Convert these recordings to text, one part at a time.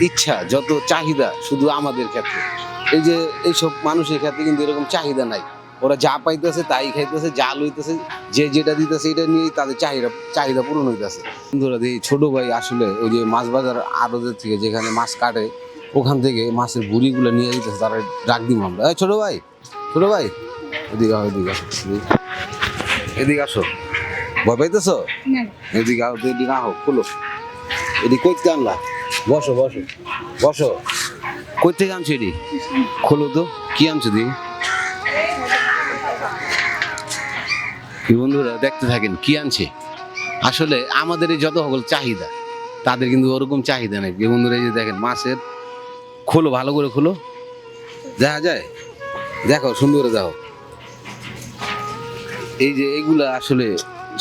ইচ্ছা যত চাহিদা শুধু আমাদের ক্ষেত্রে। এই যে এইসব মানুষের ক্ষেত্রে কিন্তু এরকম চাহিদা নাই। ওরা যা পাইতেছে তাই খাইতেছে যা লইতেছে যে যেটা দিতেছে এটা নিয়েই তাদের চাহিদা চাহিদা পূরণ হইতেছে। বন্ধুরা এই ছোট ভাই আসলে ওই যে মাছ বাজার আড়তের থেকে যেখানে মাছ কাটে ওখান থেকে মাছের বুড়িগুলো নিয়ে যেতেছে তারা ডাক দিব আমরা। ছোট ভাই ছোট ভাই এদিকে আসো এদিকে আসো। এদিকে- আসো। ভয় পাইতেছো? এদিকে আও এদিকে আহো খুলো। এদিকে কই থেকে আনলা। বসো বসো বসো। কই থেকে আনছো এটি? খোলো তো, কি আনছো দি বন্ধুরা, দেখতে থাকেন, কি আনছে? আসলে আমাদের এই যত সকল চাহিদা, তাদের কিন্তু ওরকম চাহিদা নেই। বন্ধুরা, এই যে দেখেন, মাছের খোলো, ভালো করে খোলো। দেখা যায়? দেখো, সুন্দর করে দেখো। এই যে এগুলা আসলে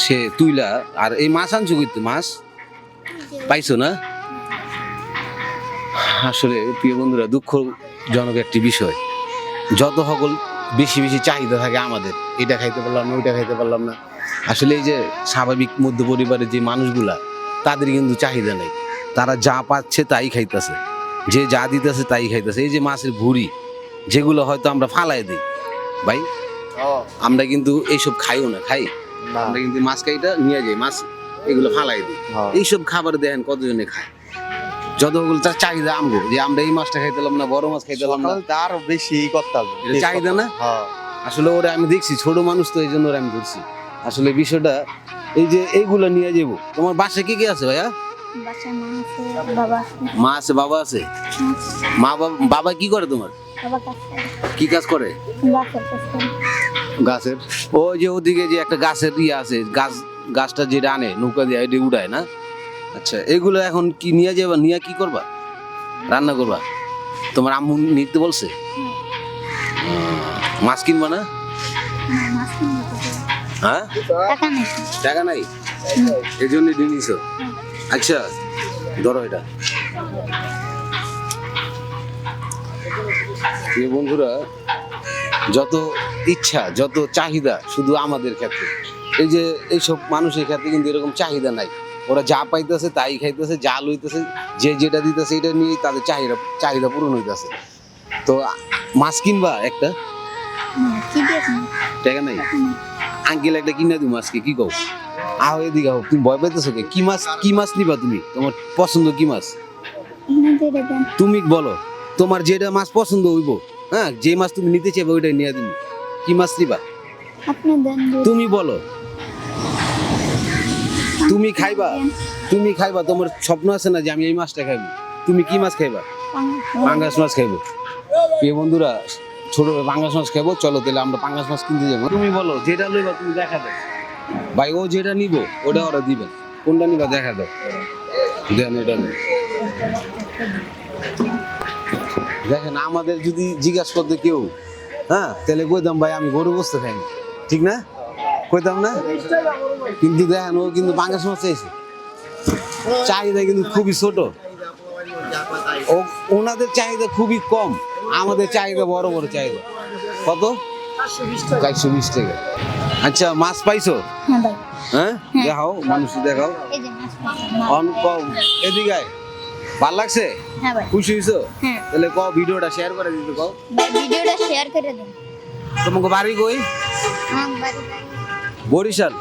সে তুইলা, আর এই মাছ আনছো কিন্তু মাছ? পাইছো না? আসলে প্রিয় বন্ধুরা দুঃখজনক একটি বিষয়। যত সকল বেশি বেশি চাহিদা থাকে আমাদের এটা খাইতে পারলাম না ওইটা খাইতে পারলাম না। আসলে এই যে স্বাভাবিক মধ্য পরিবারের যে মানুষগুলা তাদের কিন্তু চাহিদা নেই। তারা যা পাচ্ছে তাই খাইতেছে। যে যা দিতেছে তাই খাইতেছে। এই যে মাছের ভুড়ি যেগুলো হয়তো আমরা ফালাই দিই। ভাই আমরা কিন্তু এইসব খাইও না খাই? আমরা কিন্তু মাছ খাইটা নিয়ে যাই মাছ এগুলো ফালাই দিই। এইসব খাবার দেখেন কতজনে খায়? যতগুলো তার চাহিদা আমগো যে আমরা এই মাছটা খাইতেলাম না বড় মাছ খাইতেলাম না। আরও বেশি করতে হবে চাহিদা না? হ্যাঁ। আসলে ওরা আমি দেখছি ছোট মানুষ তো এই জন্য ওরা আমি ধরছি। আসলে বিষয়টা এই যে এইগুলো নিয়ে যাব তোমার বাসায় কি কি আছে ভাইয়া? মা আছে বাবা। আছে মা বাবা কি করে তোমার? বাবা কি কাজ করে। গাছের? ওই যে ওদিকে যে একটা গাছের ইয়ে আছে গাছ গাছটা যেটা আনে নৌকা দিয়ে এটা উড়ায় না? আচ্ছা এগুলো এখন কি নিয়ে যাবা? নিয়ে কি করবা? রান্না করবা? তোমার আম্মু নিতে বলছে? মাছ কিনবা না। হ্যাঁ? টাকা নাই? এই জন্য নিয়ে নিছো? আচ্ছা ধরো এটা। বন্ধুরা, যত ইচ্ছা, যত চাহিদা শুধু আমাদের ক্ষেত্রে, এই যে এইসব মানুষের ক্ষেত্রে কিন্তু এরকম চাহিদা নাই। ওরা যা পাইতেছে তাই খাইতেছে যা লইতেছে যে যেটা দিতেছে এটা নিয়েই তাদের চাহিদা চাহিদা পূরণ হইতেছে। তো মাছ কিনবা একটা? টাকা নাই? আঙ্কেল একটা কিনা দিই মাছকে কি কও? আহ এদিকে আহ তুমি ভয় পাইতেছো কে? কি মাছ কি মাছ নিবা তুমি? তোমার পছন্দ কি মাছ? তুমি বলো তোমার যেটা মাছ পছন্দ হইব হ্যাঁ? যে মাছ তুমি নিতে চাইবে ওইটাই নিয়ে দিবি কি মাছ নিবা? তুমি বলো। তুমি খাইবা? তুমি খাইবা? তোমার স্বপ্ন আছে না যে আমি এই মাছটা খাইবো? তুমি কি মাছ খাইবা? পাঙ্গাস মাছ খাইবো। প্রিয় বন্ধুরা, ছোট পাঙ্গাস মাছ খাইবো। চলো তাহলে আমরা পাঙ্গাস মাছ কিনতে যাব। তুমি বলো, যেটা লইবা তুমি দেখা দাও। ভাই, ও যেটা নিব, ওটা ওরা দিবে। কোনটা নিবা দেখা দাও। দেন, এটা দেখেন, আমাদের যদি জিজ্ঞাসা করতে কেউ হ্যাঁ তাহলে কই দাম ভাই, আমি গরু বসতে খাইনি। ঠিক না? কইতাম না? কিন্তু দেখেন ও কিন্তু পাঙ্গাস মাছ চাইছে। চাহিদা কিন্তু খুবই ছোট। ও ওনাদের চাহিদা খুবই কম। আমাদের চাহিদা বড় বড় চাহিদা। কত? চারশো বিশ টাকা। আচ্ছা মাছ পাইছো? হ্যাঁ হ্যাঁ? দেখাও মানুষ দেখাও। এই যে মাছ পাইছি। অন কম এদিকে আয়। ভালো লাগছে? হ্যাঁ খুশি হয়েছো হ্যাঁ। তাহলে ক ভিডিওটা শেয়ার করে দিতে কও ভিডিওটা শেয়ার করে দিন। তোমাকে বাড়ি কই? হ্যাঁ বাড়ি বাড়ি। বরিশাল?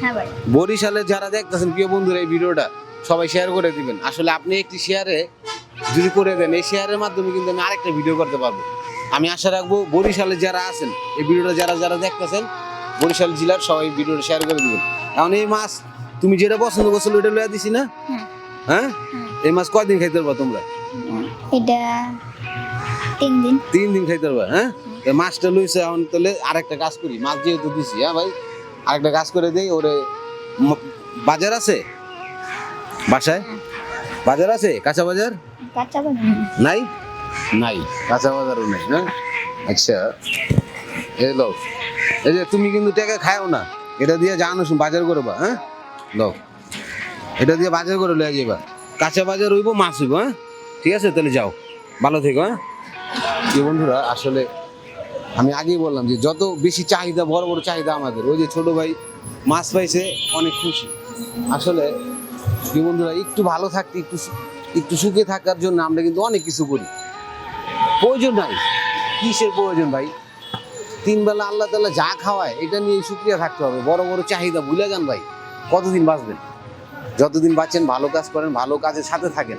হ্যাঁ ভাই। বরিশালে যারা দেখতেছেন প্রিয় বন্ধুরা এই ভিডিওটা সবাই শেয়ার করে দিবেন। আসলে আপনি একটি শেয়ারে যদি করে দেন এই শেয়ারের মাধ্যমে কিন্তু আমি আরেকটা ভিডিও করতে পারব। আমি আশা রাখব বরিশালে যারা আছেন এই ভিডিওটা যারা যারা দেখতেছেন বরিশাল জেলার সবাই ভিডিওটা শেয়ার করে দিবেন। এখন এই মাছ তুমি যেটা পছন্দ করছ ওইটা লইয়া দিছি না? হ্যাঁ। হ্যাঁ? এই মাছ কয়দিন খাইতে পারবা তোমরা? এটা তিন দিন। তিন দিন খাইতে পারবা হ্যাঁ? এই মাছটা লইছে এখন তাহলে আরেকটা কাজ করি। মাছ যেহেতু দিছি হ্যাঁ ভাই? আরেকটা কাজ করে দেই ওরে বাজার আছে? বাসায়? বাজার আছে? কাঁচা বাজার? কাঁচা নাই? নাই। কাঁচা বাজারও নাই হ্যাঁ আচ্ছা এই লো এই যে তুমি কিন্তু টাকা খাও না এটা দিয়ে জানো শুন বাজার করবা হ্যাঁ? লো এটা দিয়ে বাজার করে লয়ে যাবা কাঁচা বাজার হইব মাছ হইব হ্যাঁ? ঠিক আছে তাহলে যাও। ভালো থেকো হ্যাঁ? বন্ধুরা আসলে আমি আগেই বললাম যে যত বেশি চাহিদা, বড় বড় চাহিদা আমাদের, ওই যে ছোট ভাই, মাছ পাইছে, অনেক খুশি। আসলে যে বন্ধুরা, একটু ভালো থাকতে, একটু একটু সুখে থাকার জন্য আমরা কিন্তু অনেক কিছু করি। প্রয়োজন নাই। কিসের প্রয়োজন ভাই? তিন বেলা আল্লাহ তাআলা যা খাওয়ায়, এটা নিয়ে সুক্রিয়া থাকতে হবে। বড় বড় চাহিদা ভুলে যান ভাই। কতদিন বাঁচবেন? যতদিন বাঁচেন, ভালো কাজ করেন, ভালো কাজের সাথে থাকেন।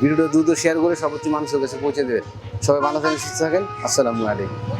ভিডিওটা দ্রুত শেয়ার করে সর্বোচ্চ মানুষের কাছে পৌঁছে দেবেন। সবাই ভালো থাকেন, সুস্থ থাকেন। আসসালামু আলাইকুম।